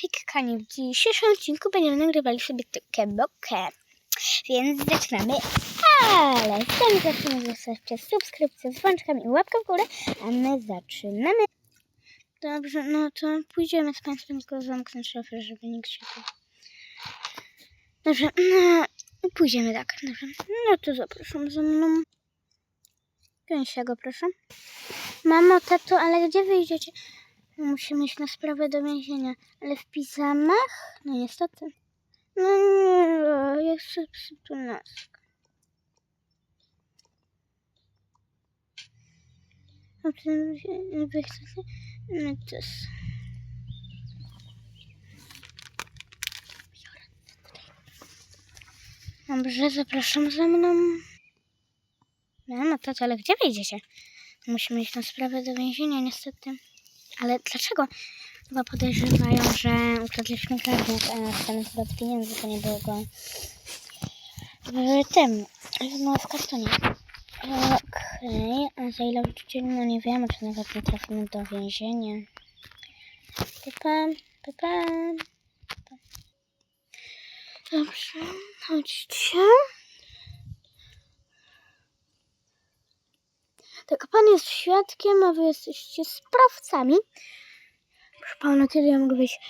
Hejkanie, w dzisiejszym odcinku będziemy nagrywali sobie TikTokę, więc zaczynamy. Ale zanim zaczynamy, zostawcie subskrypcję z dzwoneczkami i łapkę w górę, a my zaczynamy. Dobrze, no to pójdziemy z Państwem tylko zamknąć szafę, żeby nikt się tu... Dobrze, no pójdziemy tak, dobrze. No to zapraszam za mną. Gęsiego, proszę. Mamo, tato, ale gdzie wyjdziecie? Musimy iść na sprawę do więzienia. Ale w piżamach? No niestety. No nie, ja chcę przytulaskę. A ty wy chcecie? No. Dobrze, zapraszam za mną. No, no tato, ale gdzie wyjdziecie? Musimy iść na sprawę do więzienia, niestety. Ale dlaczego? Chyba podejrzewają, że ukradliśmy karnet, a chcemy zwrot pieniędzy, to nie było go w tym, no w kartonie. Okej, a za ile wrócicie? No nie wiemy, czy nawet nie trafimy do więzienia. Papa, papa. Dobrze, chodźcie. Tak, pan jest świadkiem, a wy jesteście sprawcami. Proszę pana, kiedy ja mogę wyjść?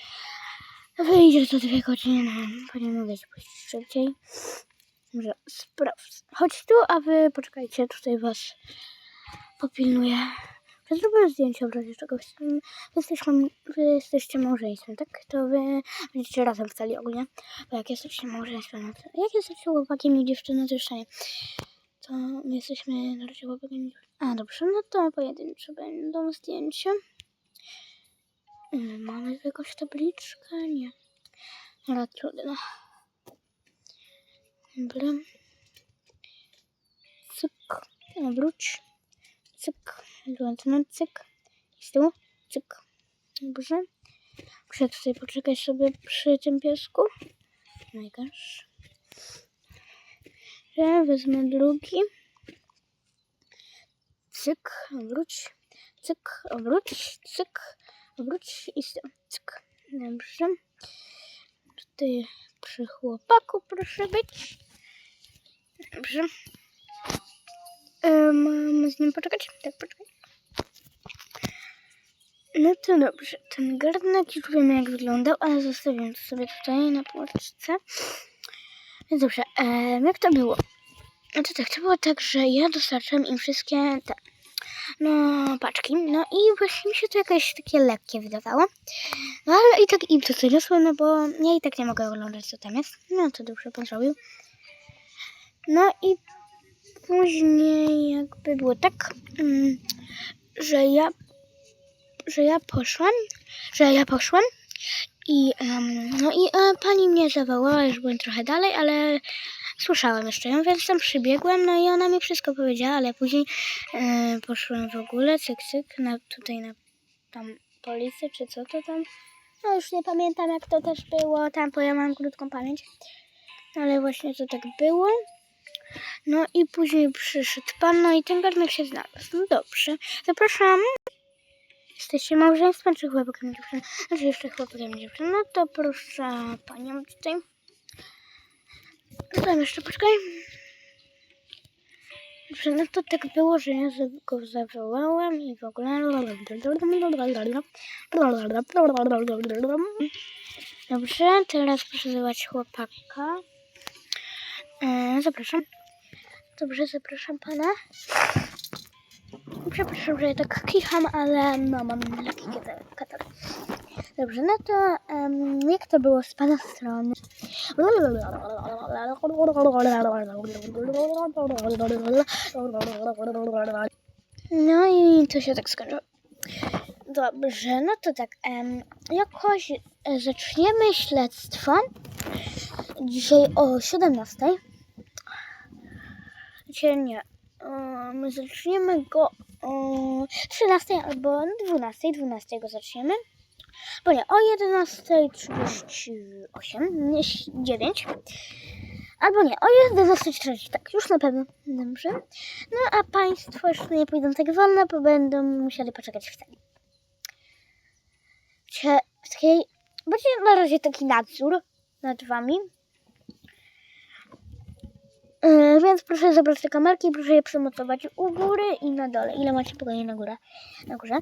Wyjdzie za dwie godziny, bo nie mogę się pójść szybciej. Może sprawdź. Chodź tu, a wy poczekajcie, tutaj was popilnuję. Zrobię zdjęcie w razie czegoś. Wy, jesteśmy, wy jesteście małżeństwem, tak? To wy będziecie razem w celi ogólnie. Bo jak jesteście małżeństwem, to jak jesteście chłopakiem i dziewczyną, to jeszcze nie. To my jesteśmy na razie chłopakiem i dziewczyną. A, dobrze, no to pojedynczo będą zdjęcia. Mm, Mamy jakąś tabliczkę? Nie. Ale trudno. Dobra. Cyk. Wróć. Cyk. Ładny cyk. I z tyłu. Cyk. Dobrze. Muszę tutaj poczekać sobie przy tym piesku. Że wezmę drugi. Cyk. Wróć. Cyk. Wróć. Cyk. Wróć i. Cyk. Dobrze. Tutaj przy chłopaku proszę być. Dobrze. E, Mamy z nim poczekać? Tak, poczekaj. No to dobrze. Ten garnek już wiemy jak wyglądał, ale zostawiam to sobie tutaj na półeczce. Więc dobrze. E, jak to było? No to tak, to było tak, że ja dostarczam im wszystkie te no, paczki. No i właśnie mi się to jakieś takie lekkie wydawało. No ale i tak im to zaniosło, no bo ja i tak nie mogę oglądać co tam jest. No to dobrze, pan zrobił. No i później jakby było tak, mm, że ja, że ja poszłam, że ja poszłam i em, no i e, pani mnie zawołała, już byłem trochę dalej, ale słyszałam jeszcze ją, więc tam przybiegłem, no i ona mi wszystko powiedziała, ale później e, poszłam w ogóle, cyk, cyk, na, tutaj na tam policję, czy co to tam, no już nie pamiętam jak to też było tam, bo ja mam krótką pamięć, ale właśnie to tak było. No i później przyszedł pan, no i ten garnek się znalazł. No dobrze, zapraszam. Jesteście małżeństwem czy chłopakiem dziewczyną? Znaczy jeszcze chłopakiem dziewczyną. No to proszę panią tutaj. Tam jeszcze poczekaj. Dobrze, no to tak było, że ja go zawołałem i w ogóle... Dobrze, teraz proszę zobaczyć chłopaka. E, zapraszam. Dobrze, zapraszam pana. Przepraszam, że ja tak kicham, ale no mam lekki katar. Dobrze, no to em, jak to było z pana strony? No i to się tak skończyło. Dobrze, no to tak, em, jakoś e, zaczniemy śledztwo dzisiaj o 17. Dzisiaj nie. Um, zaczniemy go o 13 albo 12. 12 go zaczniemy. Bo nie, o 11.38, nie, 9. Albo nie, o 11.40, tak, już na pewno. Dobrze. No a Państwo już nie pójdą tak wolno, bo będą musieli poczekać w celi. W takiej Będzie na razie taki nadzór nad wami. Yy, więc proszę zabrać te kamerki proszę je przymocować u góry i na dole. Ile macie pokoi na górę? Na górze.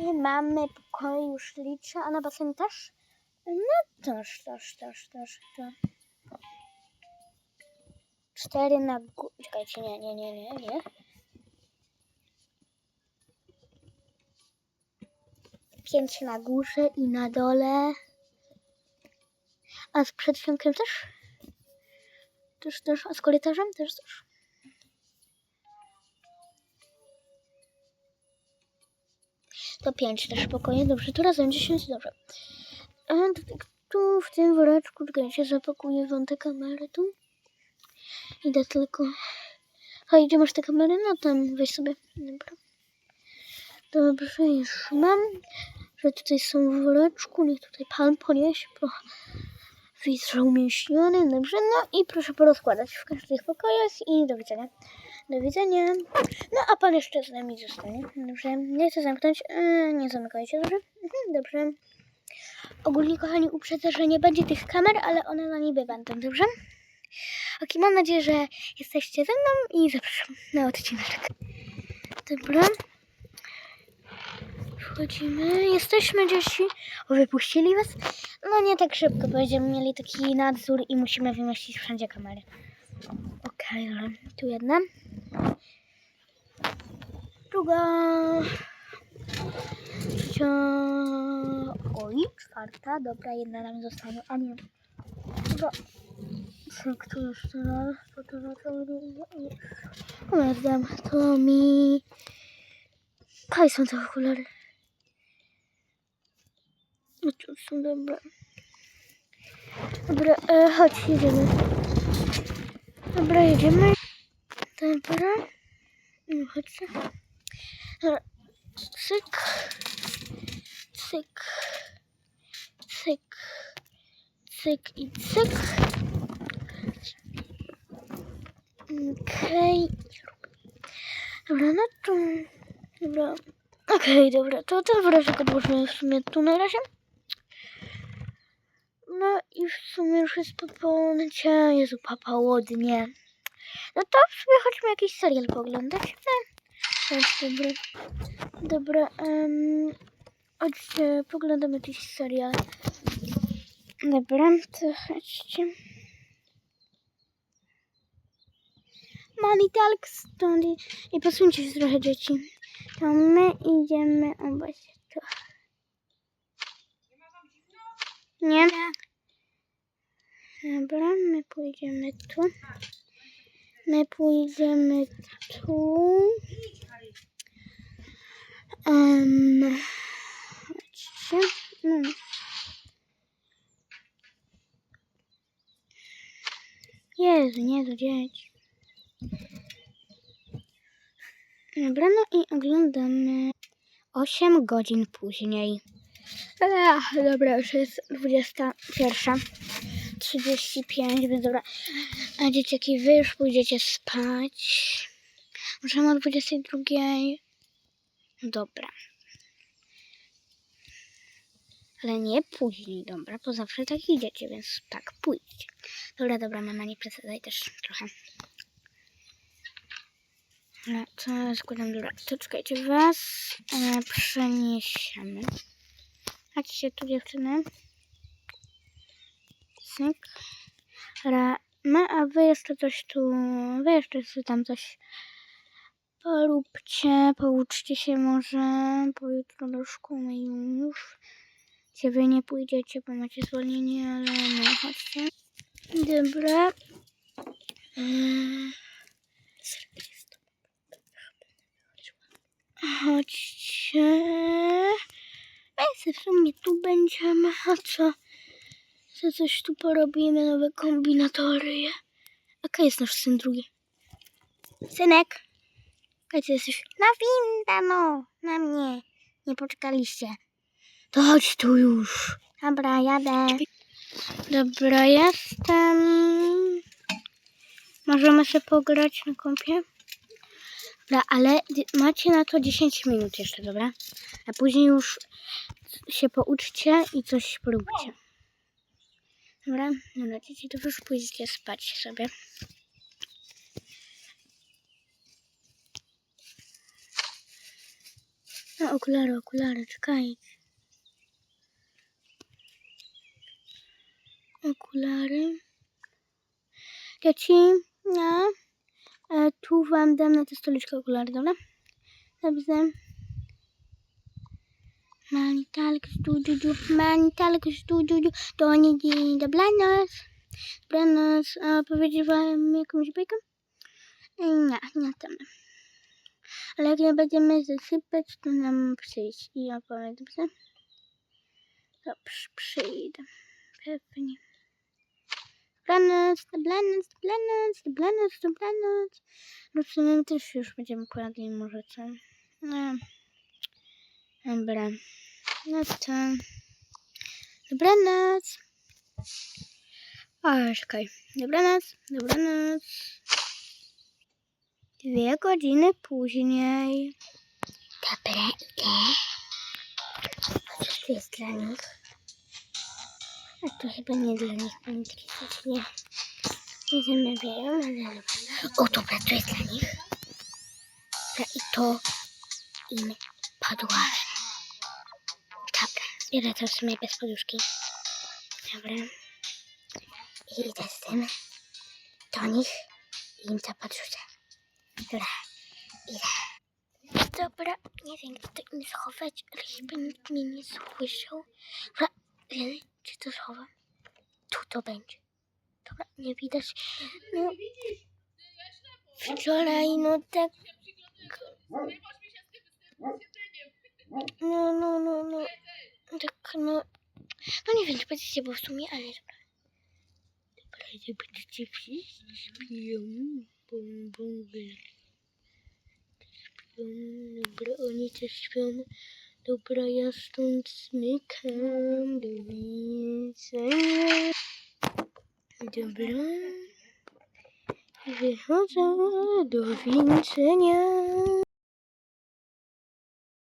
Mamy pokoje już liczę, a na basen też? No też, też, też, też, też. Cztery na górze. Czekajcie, nie, nie, nie, nie, nie. Pięć na górze i na dole. A z przedsionkiem też? Też, też. A z korytarzem też, też. To pięć też pokoje. Dobrze, to razem dziesięć, dobrze. A tu, tu w tym woreczku, czekajcie, zapakuję wam te kamery tu. Idę tylko... Hej, gdzie masz te kamery? No tam, weź sobie. Dobra. Dobrze, już mam. Że tutaj są w woreczku. Niech tutaj pan poniesie. Bo widzę umięśniony. Dobrze, no i proszę porozkładać w każdych pokojach i do widzenia. Do widzenia. No a pan jeszcze z nami zostanie. Dobrze, nie chcę zamknąć. Eee, nie zamykajcie, dobrze? Mhm, dobrze. Ogólnie, kochani, uprzedzę, że nie będzie tych kamer, ale one na niby będą, dobrze? Ok, mam nadzieję, że jesteście ze mną i zapraszam na odcinek. Dobra. Wchodzimy. Jesteśmy dzieci. O, wypuścili was? No nie tak szybko, będziemy mieli taki nadzór i musimy wymieścić wszędzie kamery. Okej, ale tu jedna. Druga. Trzecia. Oj, czwarta. Dobra, jedna nam zostanie. A nie. Dobra. Cyk, tu jeszcze raz. To to na cały Pamiętam, to mi... Kaj są te okulary. No to są dobre. Dobra, e, chodź, jedziemy. Dobra, jedziemy. Dobra. No, chodźcie. Cyk. Cyk. Cyk. Cyk i cyk. Okej. Dobra, no to... Dobra. Okej, dobra, to ten woreczek odłożymy w sumie tu na razie. No i w sumie już jest po południu. Jezu, papa łodnie. No to w sumie chodźmy jakiś serial pooglądać. No. Chodź, dobra. Dobra, um, chodźcie, poglądamy jakiś serial. Dobra, to chodźcie. Money Talks, to i, i posuńcie się trochę dzieci. To my idziemy obać tu. Nie? Dobra, my pójdziemy tu. My pójdziemy tu. Um, chodźcie. No. Jezu, nie do dzieci. Dobra, no i oglądamy 8 godzin później. Ech, dobra, już jest 21. 35, więc dobra. A dzieciaki, wy już pójdziecie spać. Możemy o 22. Dobra. Ale nie później, dobra, bo zawsze tak idziecie, więc tak, pójdźcie. Dobra, dobra, mama, nie przesadzaj też trochę. No, to składam dobra. To czekajcie, was e, przeniesiemy. Chodźcie tu dziewczyny. Cyk. Ra, my, a wy jeszcze coś tu, wy jeszcze sobie tam coś poróbcie, pouczcie się może, bo jutro do szkoły już. Gdzie wy nie pójdziecie, bo macie zwolnienie, ale no, chodźcie. Dobra. Chodźcie. My w sumie tu będziemy, a co? Co coś tu porobimy, nowe kombinatory. Jaka jest nasz syn drugi? Synek. Gdzie jesteś? Na winda, no. Na mnie. Nie poczekaliście. To chodź tu już. Dobra, jadę. Dobra, jestem. Możemy sobie pograć na kąpie? Dobra, ale macie na to 10 minut jeszcze, dobra? A później już się pouczcie i coś próbujcie. Dobra, dobra, dzieci, to już pójdziecie spać sobie. No, okulary, okulary, czekaj. Okulary. Dzieci, no. E, tu wam dam na te stoliczkę okulary, dobra? Dobrze. Manitalek studiu, manitalek studiu, to nie dzień dobranoc. Dobranoc, a powiedzieć jakąś bajkę? E, Nie, nie tam. Ale jak nie będziemy zasypać, to nam przyjść i opowiem, dobrze? Dobrze, przyjdę. Pewnie. Dobranoc, dobranoc, dobranoc, dobranoc, dobranoc. No w sumie też już będziemy kładli może co. No. Dobra. No to... Dobranoc. A, czekaj. Dobranoc, dobranoc. Dwie godziny później. Dobra, idę. Co to jest dla nich? A to chyba nie dla nich, oni takie nie, nie zamawiają, ale... O, dobra, to jest dla nich. Dobra, i to im podłożę. Dobra, zbiorę to w sumie bez poduszki. Dobra. I idę z tym do nich i im to podrzucę. Dobra, idę. Dobra, nie wiem, gdzie to im schować, ale chyba nikt mnie nie słyszał. Dobra, czy to schowam? Tu to będzie. Dobra, nie widać. No, wczoraj, no tak. No, no, no, no. Tak, no. No nie wiem, czy będziecie, bo w sumie, ale dobra. Dobra, nie będziecie wszyscy śpią. Bum, bum, bum. Śpią, dobra, oni też śpią. Dobra, ja stąd zmykam. Do widzenia. Dobra. Wychodzę. Do widzenia.